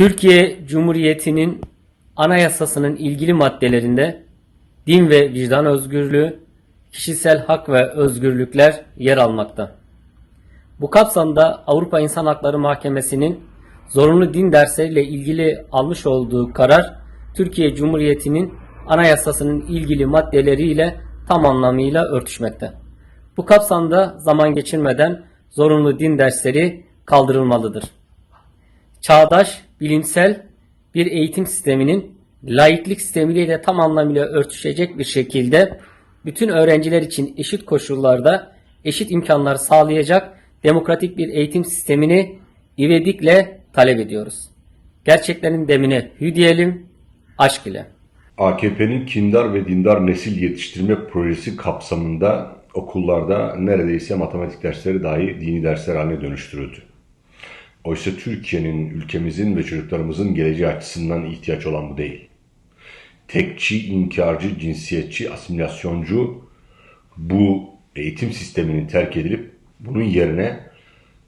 Türkiye Cumhuriyeti'nin anayasasının ilgili maddelerinde din ve vicdan özgürlüğü, kişisel hak ve özgürlükler yer almakta. Bu kapsamda Avrupa İnsan Hakları Mahkemesi'nin zorunlu din dersleriyle ilgili almış olduğu karar, Türkiye Cumhuriyeti'nin anayasasının ilgili maddeleriyle tam anlamıyla örtüşmekte. Bu kapsamda zaman geçirmeden zorunlu din dersleri kaldırılmalıdır. Çağdaş, bilimsel bir eğitim sisteminin laiklik sistemiyle tam anlamıyla örtüşecek bir şekilde bütün öğrenciler için eşit koşullarda eşit imkanlar sağlayacak demokratik bir eğitim sistemini ivedilikle talep ediyoruz. Gerçeklerin demine hü diyelim, aşk ile. AKP'nin kindar ve dindar nesil yetiştirme projesi kapsamında okullarda neredeyse matematik dersleri dahi dini dersler haline dönüştürüldü. Oysa Türkiye'nin, ülkemizin ve çocuklarımızın geleceği açısından ihtiyaç olan bu değil. Tekçi, inkarcı, cinsiyetçi, asimilasyoncu bu eğitim sisteminin terk edilip bunun yerine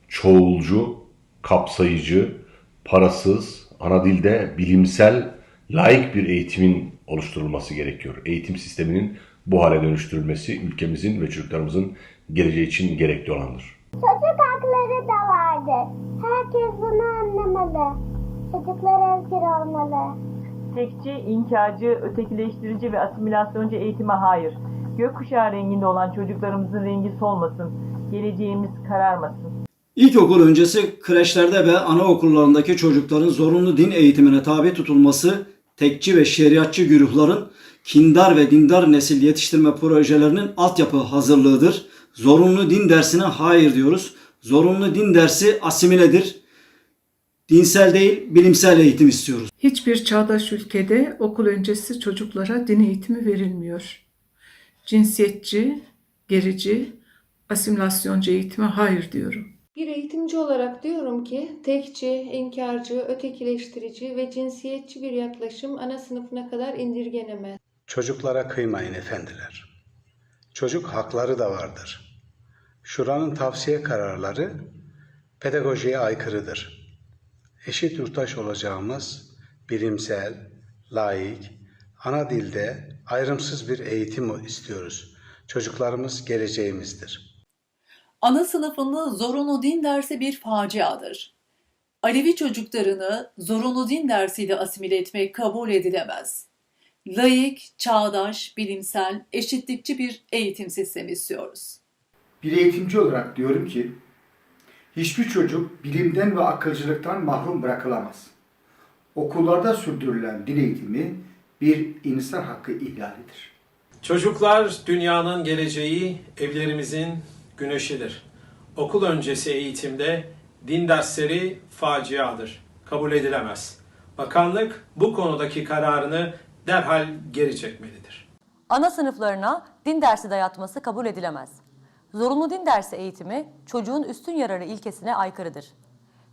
çoğulcu, kapsayıcı, parasız, ana dilde bilimsel, laik bir eğitimin oluşturulması gerekiyor. Eğitim sisteminin bu hale dönüştürülmesi ülkemizin ve çocuklarımızın geleceği için gerekli olandır. Çocuk anlamalı. Çocuklar özgür olmalı. Tekçi, inkarcı, ötekileştirici ve asimilasyoncu eğitime hayır. Gökkuşağı renginde olan çocuklarımızın rengi solmasın. Geleceğimiz kararmasın. İlkokul öncesi kreşlerde ve anaokullarındaki çocukların zorunlu din eğitimine tabi tutulması, tekçi ve şeriatçı güruhların kindar ve dindar nesil yetiştirme projelerinin altyapı hazırlığıdır. Zorunlu din dersine hayır diyoruz. Zorunlu din dersi asimiledir. Dinsel değil, bilimsel eğitim istiyoruz. Hiçbir çağdaş ülkede okul öncesi çocuklara din eğitimi verilmiyor. Cinsiyetçi, gerici, asimilasyoncu eğitime hayır diyorum. Bir eğitimci olarak diyorum ki tekçi, inkarcı, ötekileştirici ve cinsiyetçi bir yaklaşım ana sınıfına kadar indirgenemez. Çocuklara kıymayın efendiler. Çocuk hakları da vardır. Şuranın tavsiye kararları pedagojiye aykırıdır. Eşit yurttaş olacağımız bilimsel, laik, ana dilde ayrımsız bir eğitim istiyoruz. Çocuklarımız geleceğimizdir. Ana sınıfını zorunlu din dersi bir faciadır. Alevi çocuklarını zorunlu din dersiyle asimile etmek kabul edilemez. Laik, çağdaş, bilimsel, eşitlikçi bir eğitim sistemi istiyoruz. Bir eğitimci olarak diyorum ki, hiçbir çocuk bilimden ve akılcılıktan mahrum bırakılamaz. Okullarda sürdürülen din eğitimi bir insan hakkı ihlalidir. Çocuklar dünyanın geleceği, evlerimizin güneşidir. Okul öncesi eğitimde din dersleri faciadır. Kabul edilemez. Bakanlık bu konudaki kararını derhal geri çekmelidir. Ana sınıflarına din dersi dayatması kabul edilemez. Zorunlu din dersi eğitimi çocuğun üstün yararı ilkesine aykırıdır.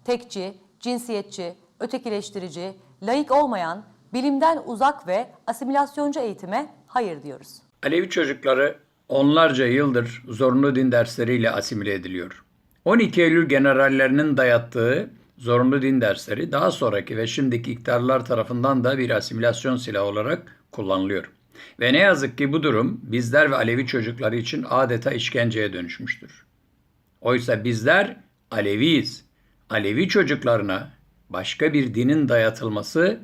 Tekçi, cinsiyetçi, ötekileştirici, laik olmayan, bilimden uzak ve asimilasyoncu eğitime hayır diyoruz. Alevi çocukları onlarca yıldır zorunlu din dersleriyle asimile ediliyor. 12 Eylül generallerinin dayattığı zorunlu din dersleri daha sonraki ve şimdiki iktidarlar tarafından da bir asimilasyon silahı olarak kullanılıyor. Ve ne yazık ki bu durum bizler ve Alevi çocukları için adeta işkenceye dönüşmüştür. Oysa bizler Aleviyiz. Alevi çocuklarına başka bir dinin dayatılması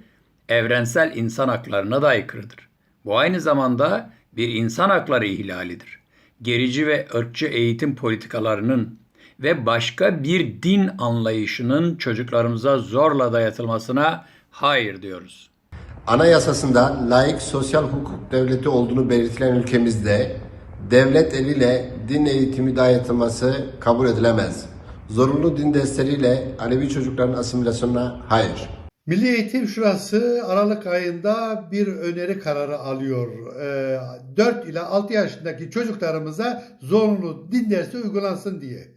evrensel insan haklarına da aykırıdır. Bu aynı zamanda bir insan hakları ihlalidir. Gerici ve ırkçı eğitim politikalarının ve başka bir din anlayışının çocuklarımıza zorla dayatılmasına hayır diyoruz. Anayasasında laik sosyal hukuk devleti olduğunu belirtilen ülkemizde devlet eliyle din eğitimi dayatılması kabul edilemez. Zorunlu din dersleriyle Alevi çocukların asimilasyonuna hayır. Milli Eğitim Şurası Aralık ayında bir öneri kararı alıyor. Ee, 4 ila 6 yaşındaki çocuklarımıza zorunlu din dersi uygulansın diye.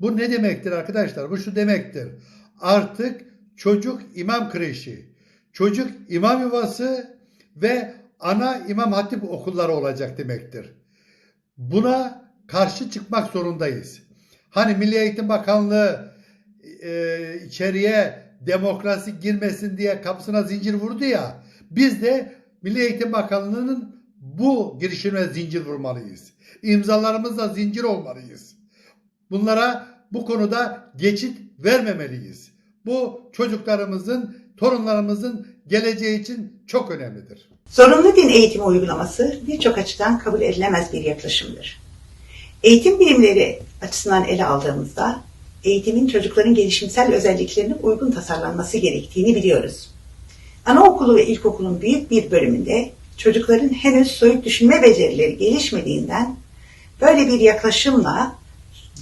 Bu ne demektir arkadaşlar? Bu şu demektir. Artık çocuk imam kreşi, çocuk imam yuvası ve ana imam hatip okulları olacak demektir. Buna karşı çıkmak zorundayız. Hani Milli Eğitim Bakanlığı e, içeriye demokrasi girmesin diye kapısına zincir vurdu ya. Biz de Milli Eğitim Bakanlığı'nın bu girişine zincir vurmalıyız. İmzalarımızla zincir olmalıyız. Bunlara bu konuda geçit vermemeliyiz. Bu çocuklarımızın, torunlarımızın geleceği için çok önemlidir. Zorunlu din eğitimi uygulaması birçok açıdan kabul edilemez bir yaklaşımdır. Eğitim bilimleri açısından ele aldığımızda eğitimin çocukların gelişimsel özelliklerine uygun tasarlanması gerektiğini biliyoruz. Anaokulu ve ilkokulun büyük bir bölümünde çocukların henüz soyut düşünme becerileri gelişmediğinden böyle bir yaklaşımla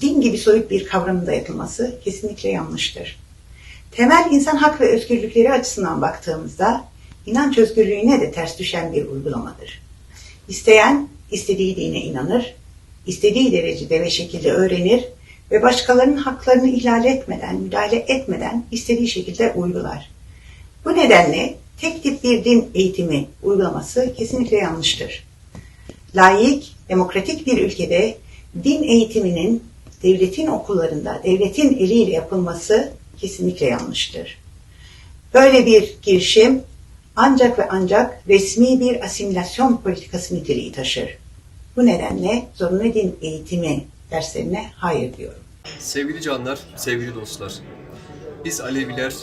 din gibi soyut bir kavramın dayatılması kesinlikle yanlıştır. Temel insan hak ve özgürlükleri açısından baktığımızda inanç özgürlüğüne de ters düşen bir uygulamadır. İsteyen istediği dine inanır, istediği derecede ve şekilde öğrenir ve başkalarının haklarını ihlal etmeden, müdahale etmeden istediği şekilde uygular. Bu nedenle tek tip bir din eğitimi uygulaması kesinlikle yanlıştır. Laik, demokratik bir ülkede din eğitiminin devletin okullarında, devletin eliyle yapılması kesinlikle yanlıştır. Böyle bir girişim ancak ve ancak resmi bir asimilasyon politikası niteliği taşır. Bu nedenle zorunlu din eğitimi derslerine hayır diyorum. Sevgili canlar, sevgili dostlar. Biz Aleviler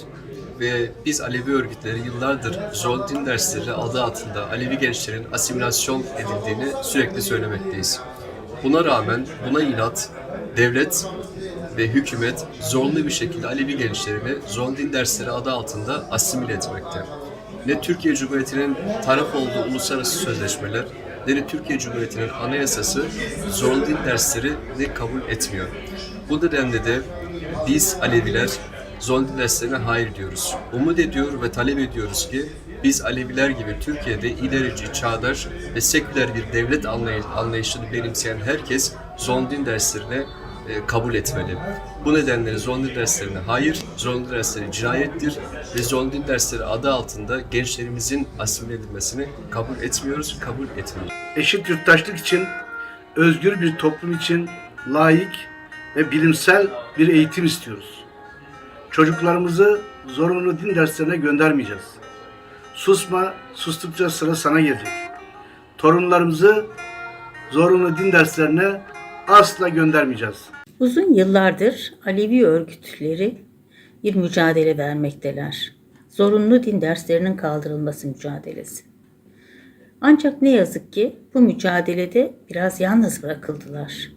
ve biz Alevi örgütleri yıllardır zorunlu din dersleri adı altında Alevi gençlerin asimilasyon edildiğini sürekli söylemekteyiz. Buna rağmen buna inat devlet ve hükümet zorunlu bir şekilde Alevi gençlerini din dersleri adı altında asimile etmekte. Ne Türkiye Cumhuriyeti'nin taraf olduğu uluslararası sözleşmeler ne de Türkiye Cumhuriyeti'nin anayasası zorunlu din dersleri ne kabul etmiyor. Bu nedenle de biz Aleviler zorunlu din derslerine hayır diyoruz. Umut ediyor ve talep ediyoruz ki biz Aleviler gibi Türkiye'de ilerici, çağdaş ve seküler bir devlet anlay- anlayışını benimseyen herkes zorunlu din derslerine e, kabul etmeli. Bu nedenle zorunlu derslerine hayır, zorunlu dersleri cinayettir ve zorunlu dersleri adı altında gençlerimizin asimile edilmesini kabul etmiyoruz, kabul etmiyoruz. Eşit yurttaşlık için, özgür bir toplum için layık ve bilimsel bir eğitim istiyoruz. Çocuklarımızı zorunlu din derslerine göndermeyeceğiz. Susma, sustukça sıra sana gelecek. Torunlarımızı zorunlu din derslerine asla göndermeyeceğiz. Uzun yıllardır Alevi örgütleri bir mücadele vermekteler. Zorunlu din derslerinin kaldırılması mücadelesi. Ancak ne yazık ki bu mücadelede biraz yalnız bırakıldılar.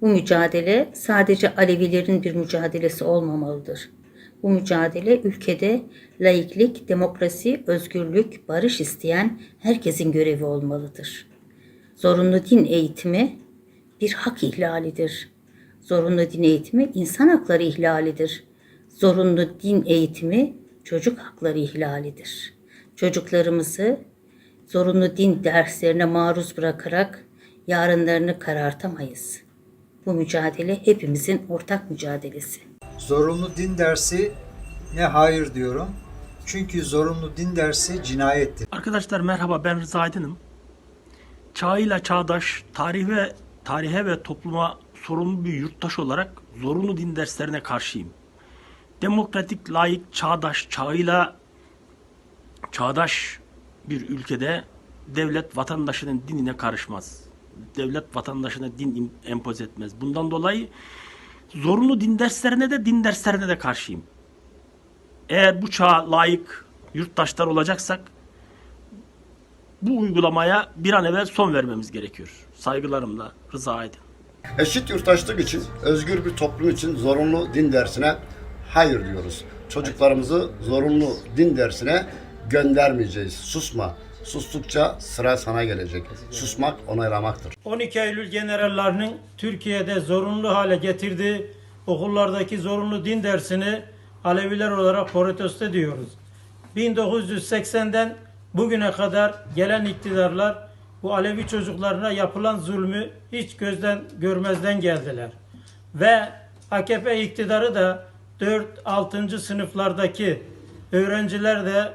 Bu mücadele sadece Alevilerin bir mücadelesi olmamalıdır. Bu mücadele ülkede laiklik, demokrasi, özgürlük, barış isteyen herkesin görevi olmalıdır. Zorunlu din eğitimi bir hak ihlalidir. Zorunlu din eğitimi insan hakları ihlalidir. Zorunlu din eğitimi çocuk hakları ihlalidir. Çocuklarımızı zorunlu din derslerine maruz bırakarak yarınlarını karartamayız. Bu mücadele hepimizin ortak mücadelesi. Zorunlu din dersi ne hayır diyorum. Çünkü zorunlu din dersi cinayettir. Arkadaşlar merhaba ben Rıza Aydın'ım. Çağıyla çağdaş, tarih ve tarihe ve topluma sorumlu bir yurttaş olarak zorunlu din derslerine karşıyım. Demokratik, layık, çağdaş, çağıyla çağdaş bir ülkede devlet vatandaşının dinine karışmaz. Devlet vatandaşına din empoze etmez. Bundan dolayı zorunlu din derslerine de din derslerine de karşıyım. Eğer bu çağa layık yurttaşlar olacaksak bu uygulamaya bir an evvel son vermemiz gerekiyor. Saygılarımla Rıza Aydın. Eşit yurttaşlık için, özgür bir toplum için zorunlu din dersine hayır diyoruz. Çocuklarımızı zorunlu din dersine göndermeyeceğiz. Susma. Sustukça sıra sana gelecek. Susmak onaylamaktır. 12 Eylül generallerinin Türkiye'de zorunlu hale getirdiği okullardaki zorunlu din dersini Aleviler olarak protesto ediyoruz. 1980'den bugüne kadar gelen iktidarlar bu Alevi çocuklarına yapılan zulmü hiç gözden görmezden geldiler. Ve AKP iktidarı da 4-6. sınıflardaki öğrenciler de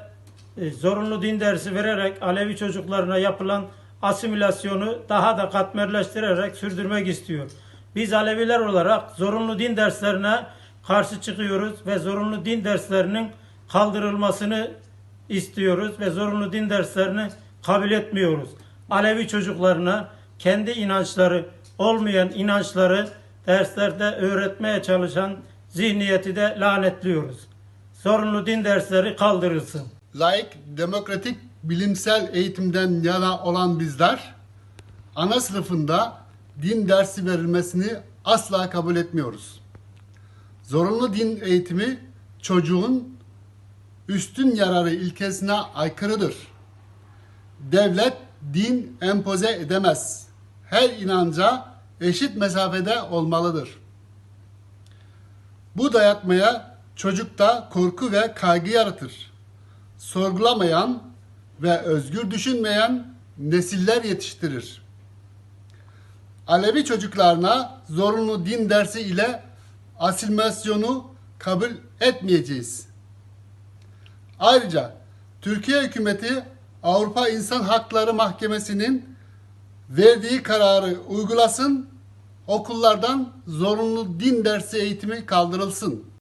e, zorunlu din dersi vererek Alevi çocuklarına yapılan asimilasyonu daha da katmerleştirerek sürdürmek istiyor. Biz Aleviler olarak zorunlu din derslerine karşı çıkıyoruz ve zorunlu din derslerinin kaldırılmasını istiyoruz ve zorunlu din derslerini kabul etmiyoruz. Alevi çocuklarına kendi inançları olmayan inançları derslerde öğretmeye çalışan zihniyeti de lanetliyoruz. Zorunlu din dersleri kaldırılsın. laik, demokratik, bilimsel eğitimden yana olan bizler ana sınıfında din dersi verilmesini asla kabul etmiyoruz. Zorunlu din eğitimi çocuğun üstün yararı ilkesine aykırıdır. Devlet din empoze edemez. Her inanca eşit mesafede olmalıdır. Bu dayatmaya çocukta korku ve kaygı yaratır sorgulamayan ve özgür düşünmeyen nesiller yetiştirir. Alevi çocuklarına zorunlu din dersi ile asimilasyonu kabul etmeyeceğiz. Ayrıca Türkiye hükümeti Avrupa İnsan Hakları Mahkemesi'nin verdiği kararı uygulasın, okullardan zorunlu din dersi eğitimi kaldırılsın.